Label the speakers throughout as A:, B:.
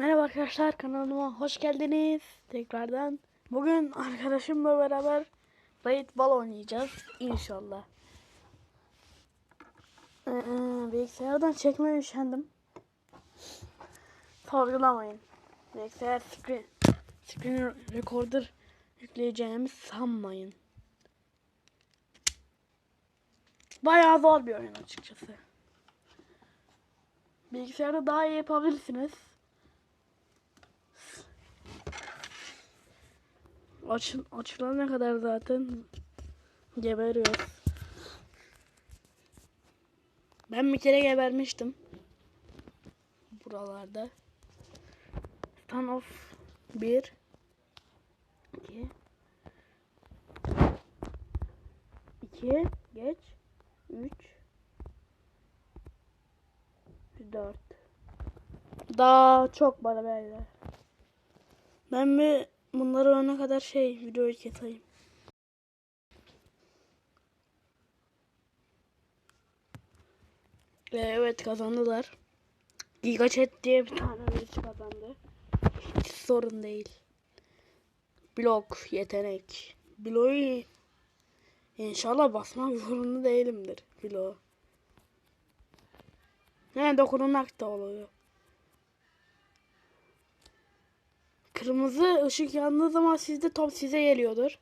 A: Merhaba arkadaşlar kanalıma hoş geldiniz tekrardan. Bugün arkadaşımla beraber Ball oynayacağız inşallah. Ee, bilgisayardan çekmeye üşendim. Sorgulamayın. Bilgisayar screen, screen recorder yükleyeceğimi sanmayın. Bayağı zor bir oyun açıkçası. Bilgisayarda daha iyi yapabilirsiniz. Açın, açılana kadar zaten geberiyoruz. Ben bir kere gebermiştim. Buralarda. Stand off 1 2 2 geç 3 4 Daha çok bana böyle. Ben bir bunları öne kadar şey videoyu keseyim. Ve evet kazandılar. Giga Chat diye bir tane birisi kazandı. Hiç sorun değil. Blok, yetenek. Bloğu inşallah basmak zorunda değilimdir. Bloğu. Ne dokunmak da oluyor. Kırmızı ışık yandığı zaman sizde top size geliyordur.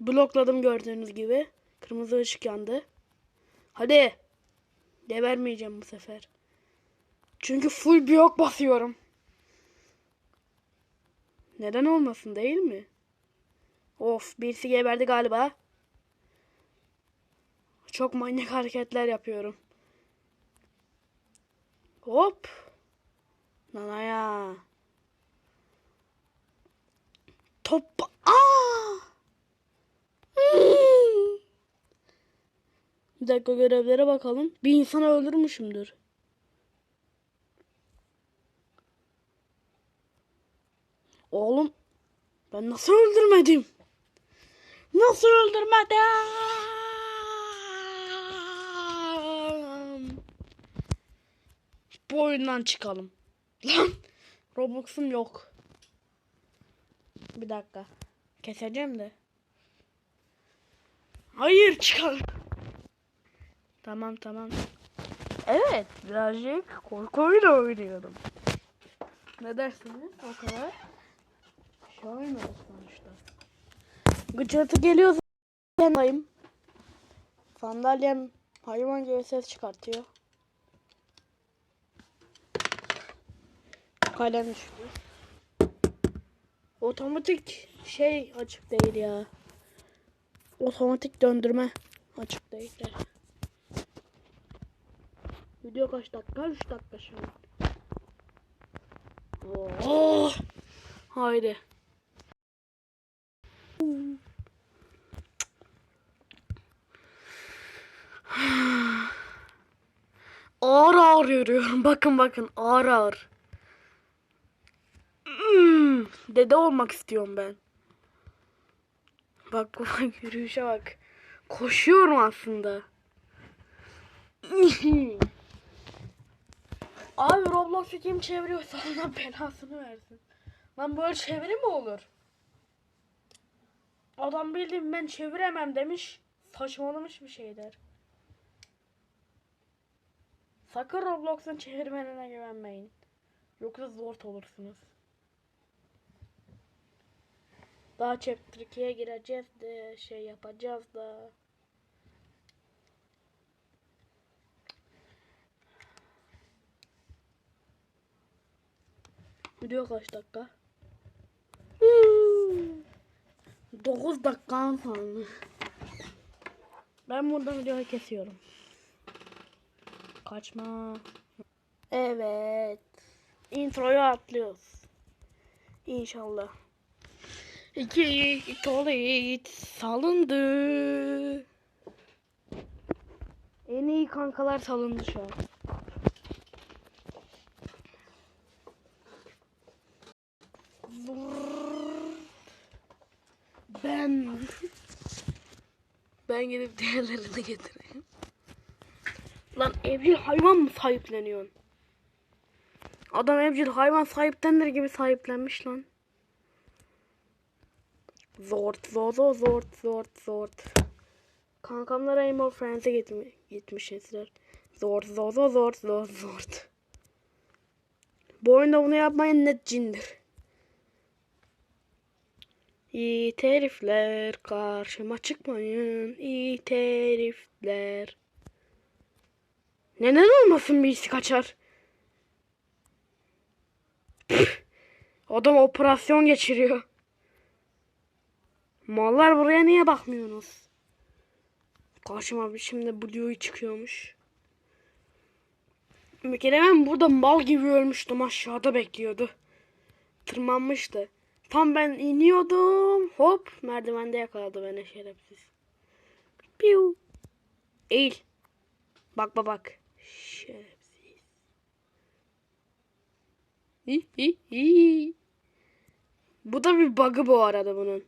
A: Blokladım gördüğünüz gibi. Kırmızı ışık yandı. Hadi. Gebermeyeceğim bu sefer. Çünkü full blok basıyorum. Neden olmasın değil mi? Of birisi geberdi galiba. Çok manyak hareketler yapıyorum. Hop. Nanaya. Top. Aa! Hmm. Bir dakika görevlere bakalım. Bir insanı öldürmüşümdür. Oğlum ben nasıl öldürmedim? Nasıl öldürmedim? Bu oyundan çıkalım. Lan Roblox'um yok. Bir dakika. Keseceğim de. Hayır çıkar. Tamam tamam. Evet birazcık korku oyunu oynuyorum. Ne dersiniz o kadar? Şey oynuyoruz sonuçta. Gıcırtı geliyor yanayım. Sandalyem hayvan gibi ses çıkartıyor. Kalem düştü. Otomatik şey açık değil ya. Otomatik döndürme açık değil de. Video kaç dakika? 3 dakika şu. Oh! Haydi. Ağır ağır yürüyorum. Bakın bakın ağır ağır. Hmm, dede olmak istiyorum ben. Bak bak yürüyüşe bak. Koşuyorum aslında. Abi Roblox'u kim çeviriyorsa Allah belasını versin. Lan böyle çeviri mi olur? Adam bildiğin ben çeviremem demiş. Saçmalamış bir şeyler. Sakın Roblox'un çevirmenine güvenmeyin. Yoksa zor olursunuz. Daha chapter 2'ye gireceğiz de şey yapacağız da. Video kaç dakika? 9 dakika falan. Ben burada videoyu kesiyorum. Kaçma. Evet. Introyu atlıyoruz. İnşallah. İki tuvalet salındı. En iyi kankalar salındı şu an. Ben ben gidip diğerlerini getireyim. Lan evcil hayvan mı sahipleniyorsun? Adam evcil hayvan sahiplenir gibi sahiplenmiş lan. Zort zor zor zort zort zort. Kankamlar Rainbow Friends'e gitmi gitmişizler. Zort zor zor zort zor zort. Bu oyunda bunu yapmayın net cindir. İyi herifler karşıma çıkmayın. İyi herifler. Neden olmasın birisi kaçar? Adam operasyon geçiriyor. Mallar buraya niye bakmıyorsunuz? Karşıma bir şimdi Blue'yu çıkıyormuş. Bir kere ben burada mal gibi ölmüştüm aşağıda bekliyordu. Tırmanmıştı. Tam ben iniyordum. Hop merdivende yakaladı beni şerefsiz. Piu. Eğil. Bak bak bak. Şerefsiz. Hi, hi, hi. Bu da bir bug'ı bu arada bunun.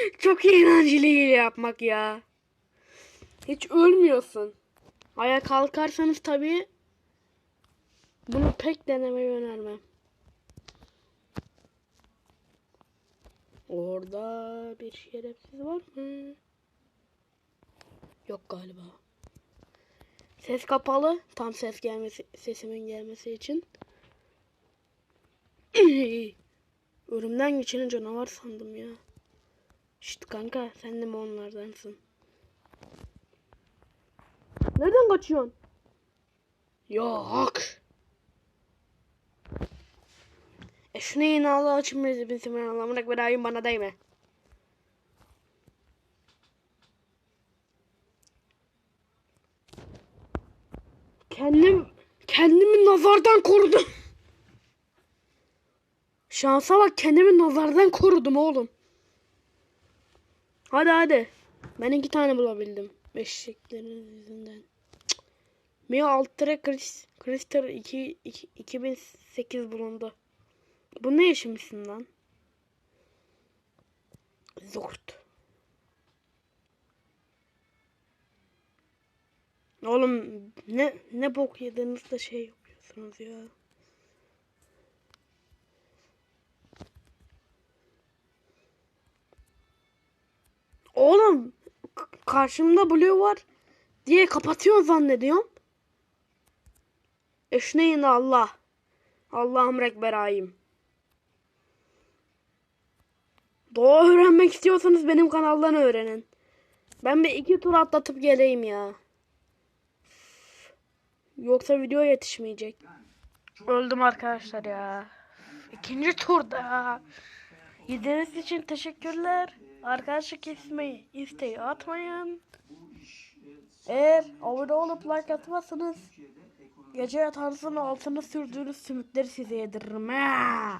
A: Çok eğlenceli hile yapmak ya. Hiç ölmüyorsun. Ayağa kalkarsanız tabii bunu pek denemeyi önermem. Orada bir şerefsiz var mı? Yok galiba. Ses kapalı. Tam ses gelmesi, sesimin gelmesi için. Ölümden geçeni canavar sandım ya. Şşt kanka sen de mi onlardansın? Nereden kaçıyorsun? Yok. E şunu yine Allah açın bizi bizim anlamına verayım bana değme. Kendim kendimi nazardan korudum. Şansa bak kendimi nazardan korudum oğlum. Hadi hadi. Ben iki tane bulabildim. Eşeklerin yüzünden. Mio Altre Chris, Crystal 2, 2, 2008 bulundu. Bu ne yaşamışsın lan? Zort. Oğlum ne ne bok yediniz şey yapıyorsunuz ya. Oğlum k- karşımda blue var diye kapatıyor zannediyorum. Eşneyin Allah. Allah'ım rekberayim. Doğa öğrenmek istiyorsanız benim kanaldan öğrenin. Ben bir iki tur atlatıp geleyim ya. Yoksa video yetişmeyecek. Öldüm arkadaşlar ya. İkinci turda. İzlediğiniz için teşekkürler. Arkadaşlık ismi isteği atmayın. Eğer abone olup like atmazsanız gece yatağınızın altına sürdüğünüz sümükleri size yediririm. Ha.